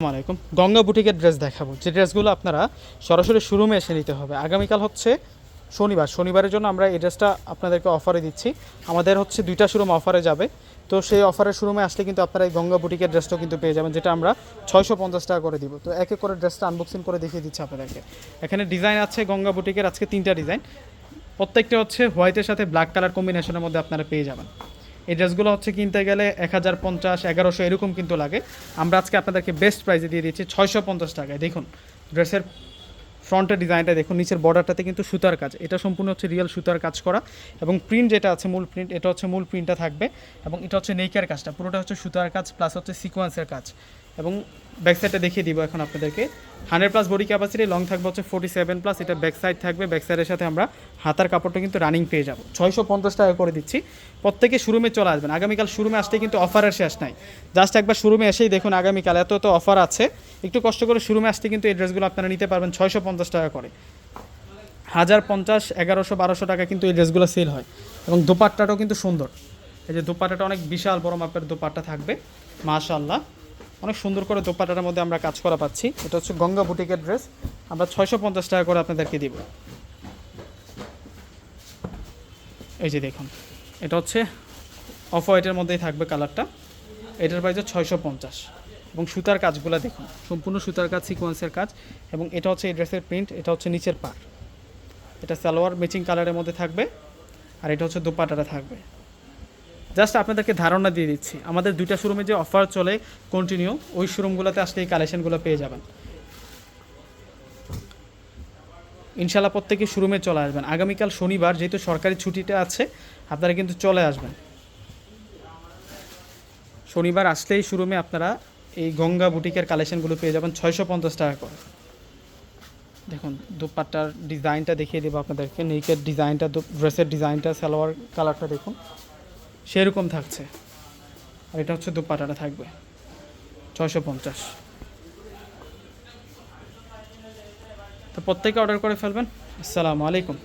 আসসালামু আলাইকুম। গঙ্গা বুটিকের ড্রেস দেখাবো। যে ড্রেসগুলো আপনারা সরাসরি শোরুমে এসে নিতে হবে। আগামীকাল হচ্ছে শনিবার। শনিবারের জন্য আমরা এই ড্রেসটা আপনাদেরকে অফারে দিচ্ছি। আমাদের হচ্ছে দুইটা শোরুম অফারে যাবে। তো সেই অফারের শোরুমে আসলে কিন্তু আপনারা এই গঙ্গা বুটিকের ড্রেসটাও কিন্তু পেয়ে যাবেন, যেটা আমরা ছয়শো পঞ্চাশ টাকা করে দিব। তো এক এক করে ড্রেসটা আনবক্সিং করে দেখিয়ে দিচ্ছি আপনাদেরকে। এখানে ডিজাইন আছে গঙ্গা বুটিকের আজকে তিনটা ডিজাইন। প্রত্যেকটা হচ্ছে হোয়াইটের সাথে ব্ল্যাক কালার কম্বিনেশনের মধ্যে আপনারা পেয়ে যাবেন। এই ড্রেসগুলো হচ্ছে কিনতে গেলে এক হাজার পঞ্চাশ, এগারোশো এরকম কিন্তু লাগে। আমরা আজকে আপনাদেরকে বেস্ট প্রাইসে দিয়ে দিচ্ছি ছয়শো পঞ্চাশ টাকায়। দেখুন, ড্রেসের ফ্রন্টের ডিজাইনটা দেখুন, নিচের বর্ডারটাতে কিন্তু সুতার কাজ। এটা সম্পূর্ণ হচ্ছে রিয়েল সুতার কাজ করা এবং প্রিন্ট যেটা আছে, মূল প্রিন্ট এটা হচ্ছে মূল প্রিন্টটা থাকবে এবং এটা হচ্ছে নেইকার কাজটা। পুরোটা হচ্ছে সুতার কাজ প্লাস হচ্ছে সিকোয়েন্সের কাজ। এবং ব্যাক সাইডটা দেখিয়ে দিব এখন আপনাদেরকে। Hundred plus body capacity long থাকবে হচ্ছে ফোর্টি সেভেন প্লাস এটা ব্যাক সাইড থাকবে। ব্যাক সাইডের সাথে আমরা হাতার কাপড়টা কিন্তু রানিং পেয়ে যাব। ছয়শো পঞ্চাশ টাকা করে দিচ্ছি। প্রত্যেকে শোরুমে চলে আসবেন। আগামীকাল শোরুমে আসলে কিন্তু অফারের শেষ নাই। জাস্ট একবার শোরুমে এসেই দেখুন আগামীকাল এত তো অফার আছে। একটু কষ্ট করে শোরুমে আসতে কিন্তু এই ড্রেসগুলো আপনারা নিতে পারবেন ছয়শো পঞ্চাশ টাকা করে। হাজার পঞ্চাশ, এগারোশো, বারোশো টাকা কিন্তু এই ড্রেসগুলো সেল হয়। এবং দোপাট্টাটাও কিন্তু সুন্দর। এই যে দোপাট্টাটা অনেক বিশাল বড় মাপের দোপাট্টা থাকবে। মাশাল্লাহ অনেক সুন্দর করে দোপাট্টাটার মধ্যে আমরা কাজ করা পাচ্ছি। এটা হচ্ছে গঙ্গা বুটিকের ড্রেস। আমরা ছয়শো পঞ্চাশ টাকা করে আপনাদেরকে দিব। এই যে দেখুন, এটা হচ্ছে অফ হোয়াইটের মধ্যেই থাকবে কালারটা। এটার প্রাইস ছয়শো পঞ্চাশ। এবং সুতার কাজগুলো দেখুন, সম্পূর্ণ সুতার কাজ, সিকোয়েন্সের কাজ। এবং এটা হচ্ছে এই ড্রেসের প্রিন্ট, এটা হচ্ছে নিচের পার এটা সালোয়ার ম্যাচিং কালারের মধ্যে থাকবে। আর এটা হচ্ছে দোপাটাটা থাকবে। জাস্ট আপনাদেরকে ধারণা দিয়ে দিচ্ছি। আমাদের দুইটা শোরুমে যে অফার চলে কন্টিনিউ ওই শোরুমগুলোতে আসলে এই কালেকশনগুলো পেয়ে যাবেন। ইনশাল্লাহ প্রত্যেকে শোরুমে চলে আসবেন। আগামীকাল শনিবার, যেহেতু সরকারি ছুটিটা আছে, আপনারা কিন্তু চলে আসবেন। শনিবার আসলেই শোরুমে আপনারা এই গঙ্গা বুটিকের কালেকশনগুলো পেয়ে যাবেন, ছয়শো পঞ্চাশ টাকা করে। দেখুন, দুপাট্টার ডিজাইনটা দেখিয়ে দেবো আপনাদেরকে। নেকের ডিজাইনটা ড্রেসের ডিজাইনটা সালোয়ার কালারটা দেখুন। সেরকম থাকছে। আর এটা হচ্ছে দুপাটাটা থাকবে। ছয়শো পঞ্চাশ। তো প্রত্যেকে অর্ডার করে ফেলবেন। আসসালামু আলাইকুম।